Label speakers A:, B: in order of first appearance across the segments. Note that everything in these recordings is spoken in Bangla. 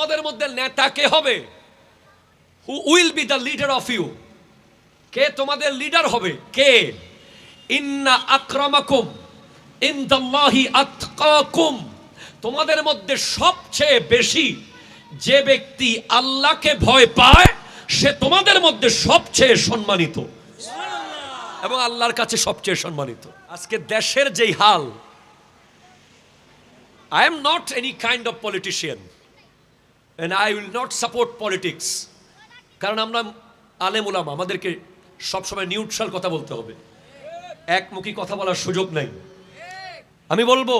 A: তোমাদের মধ্যে নেতা কে হবে? Who will be the leader of you কে তোমাদের লিডার হবে? কে? ইন্না আক্রামাকুম ইনদাল্লাহি আতকাকুম। তোমাদের মধ্যে সবচেয়ে বেশি যে ব্যক্তি আল্লাহকে ভয় পায় সে তোমাদের মধ্যে সবচেয়ে সম্মানিত। এবং আল্লাহর কাছে সবচেয়ে সম্মানিত। আজকে দেশের যেই হাল I am not any kind of politician and I will not support politics. কারণ আমরা আলেম উলামা, আমাদেরকে সবসময় নিউট্রাল কথা বলতে হবে। একমুখী কথা বলার সুযোগ নাই। আমি বলব,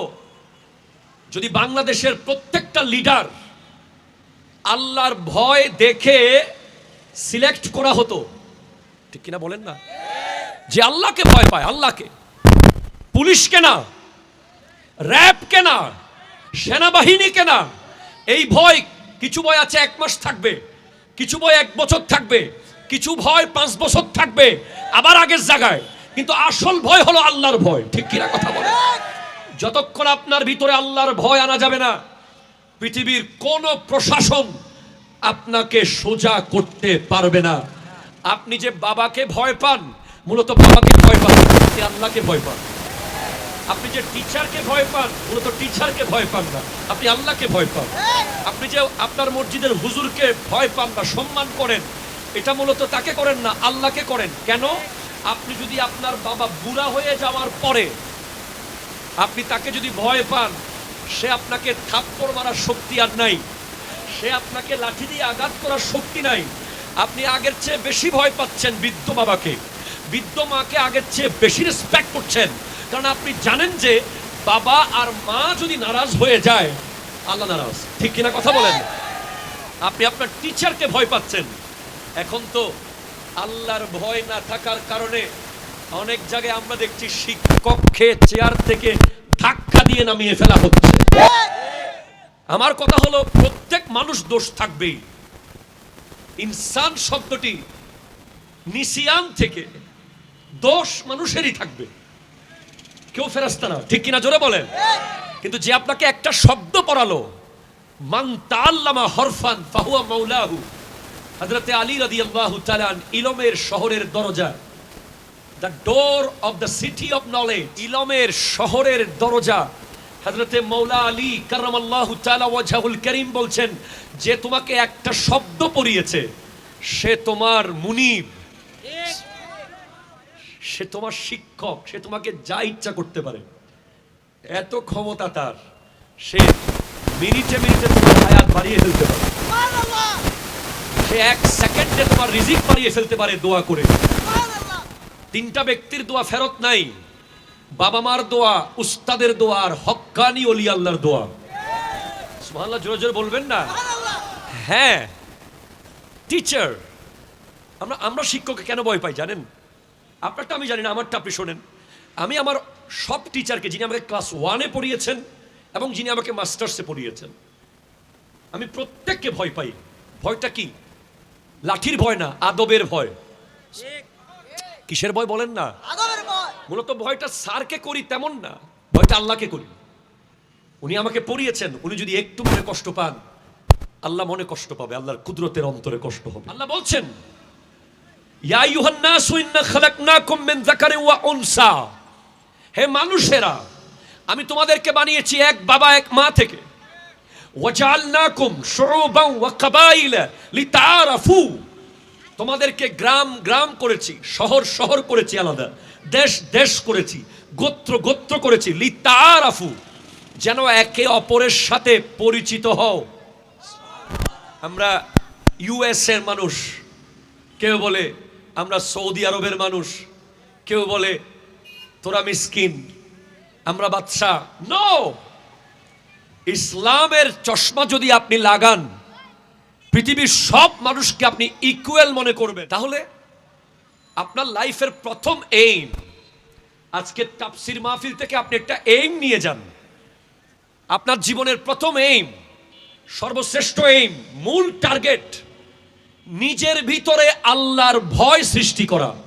A: যদি বাংলাদেশের প্রত্যেকটা লিডার আল্লাহর ভয় দেখে সিলেক্ট করা হতো, ঠিক কিনা বলেন না? যে আল্লাহকে ভয় পায়, আল্লাহকে। পুলিশকে না, র্যাবকে না, সেনাবাহিনীকে না, এই ভয় কিছু ভয় আছে এক মাস থাকবে, কিছু ভয় এক বছর থাকবে, কিছু ভয় পাঁচ বছর থাকবে, আবার আগের জায়গায়। কিন্তু আসল ভয় হলো আল্লাহর ভয়। ঠিক কিনা কথা বলে? যতক্ষণ আপনার ভিতরে আল্লাহর ভয় আনা যাবে না, পৃথিবীর কোন প্রশাসন আপনাকে সোজা করতে পারবে না। আপনি যে বাবাকে ভয় পান, মূলত বাবাকে ভয় পান আল্লাহকে ভয় পান। আপনি যে টিচারকে ভয় পান মূলত টিচারকে ভয় পান না। আপনি আল্লাহকে ভয় পান। আপনি যে আপনার মসজিদের হুজুরকে ভয় পান না সম্মান করেন, এটা মূলত তাকে করেন না, আল্লাহকে করেন। কেন? আপনি যদি আপনার বাবা বুড়া হয়ে যাওয়ার পরে আপনি তাকে যদি ভয় পান, সে আপনাকে থাপ্পড় মারার শক্তি আর নাই। সে আপনাকে লাঠি দিয়ে আঘাত করার শক্তি নাই। আপনি আগের চেয়ে বেশি ভয় পাচ্ছেন বৃদ্ধ বাবাকে। বৃদ্ধ মাকে আগের চেয়ে বেশি রেসপেক্ট করছেন। কারণ আপনি জানেন যে বাবা আর মা যদি নারাজ হয়ে যায়, আল্লাহ নারাজ। ঠিক কিনা কথা বলেন? আপনি আপনার টিচারকে ভয় পাচ্ছেন। এখন তো আল্লাহর ভয় না থাকার কারণে অনেক জায়গায় আমরা দেখছি শিক্ষককে চেয়ার থেকে ধাক্কা দিয়ে নামিয়ে ফেলা হচ্ছে। আমার কথা হলো, প্রত্যেক মানুষ দোষ থাকবেই। ইনসান শব্দটি নিসিয়ান থেকে দোষ মানুষেরই থাকবে। কেউ ফেরাস্তা না, ঠিক কিনা জোরে বলেন? কিন্তু যে আপনাকে একটা শব্দ পড়ালো, মান তাল্লামা হরফান ফাহুয়া মাওলাহু, হযরতে আলী রাদিয়াল্লাহু তাআলা ইলমের শহরের দরজা, the door of the city of knowledge, ইলমের শহরের দরজা, হযরতে মৌলা আলী কারামাল্লাহু তাআলা ওয়াজহুল করিম বলছেন, যে তোমাকে একটা শব্দ পড়িয়েছে, সে তোমার মুনিব। সে তোমার শিক্ষক সে তোমাকে যা ইচ্ছা করতে পারে। এত ক্ষমতা তার সে মিনিটে মিনিটে তোমার হায়াত বাড়িয়ে ফেলতে পারে। সে এক সেকেন্ডে তোমার রিজিক বাড়িয়ে ফেলতে পারে দোয়া করে। তিনটা ব্যক্তির দোয়া ফেরত নাই। বাবা মার দোয়া উস্তাদের দোয়া আর হক্কানি অলি আল্লাহর দোয়া। সুবহানাল্লাহ জোরে জোরে বলবেন না? হ্যাঁ টিচার আমরা আমরা শিক্ষককে কেন ভয় পাই জানেন? আপনারটা আমি জানি না আমারটা আপনি শোনেন। আমি আমার সব টিচারকে যিনি আমাকে ক্লাস ওয়ানে পড়িয়েছেন এবং যিনি আমাকে মাস্টার্সে পড়িয়েছেন আমি প্রত্যেককে ভয় পাই। ভয়টা কি? লাঠির ভয় না আদবের ভয়। কিসের ভয় বলেন না? মূলত ভয়টা স্যারকে করি তেমন না ভয়টা আল্লাহকে করি। উনি আমাকে পড়িয়েছেন উনি যদি একটু মনে কষ্ট পান আল্লাহ মনে কষ্ট পাবে আল্লাহর কুদরতের অন্তরে কষ্ট হবে। আল্লাহ বলছেন ইয়া ওয়া উনসা। হে মানুষেরা, আমি তোমাদেরকে বানিয়েছি এক বাবা, এক মা থেকে। তোমাদেরকে গ্রাম গ্রাম করেছি, শহর শহর করেছি আলাদা। দেশ দেশ করেছি, গোত্র গোত্র করেছি, লিতাআরাফু। যেন একে অপরের সাথে পরিচিত হও। আমরা ইউএস এর মানুষ, কেউ বলে আমরা সৌদি আরবের মানুষ। কেউ বলে, তোরা মিসকিন, আমরা বাদশাহ। নো ইসলামের চশমা যদি আপনি লাগান, পৃথিবীর সব মানুষকে আপনি ইকুয়াল মনে করবেন। তাহলে আপনার লাইফের প্রথম এইম আজকে তাপসির মাহফিল থেকে আপনি একটা এইম নিয়ে যান। আপনার জীবনের প্রথম এইম সর্বশ্রেষ্ঠ এইম মূল টার্গেট নিজের ভিতরে আল্লাহর ভয় সৃষ্টি করা।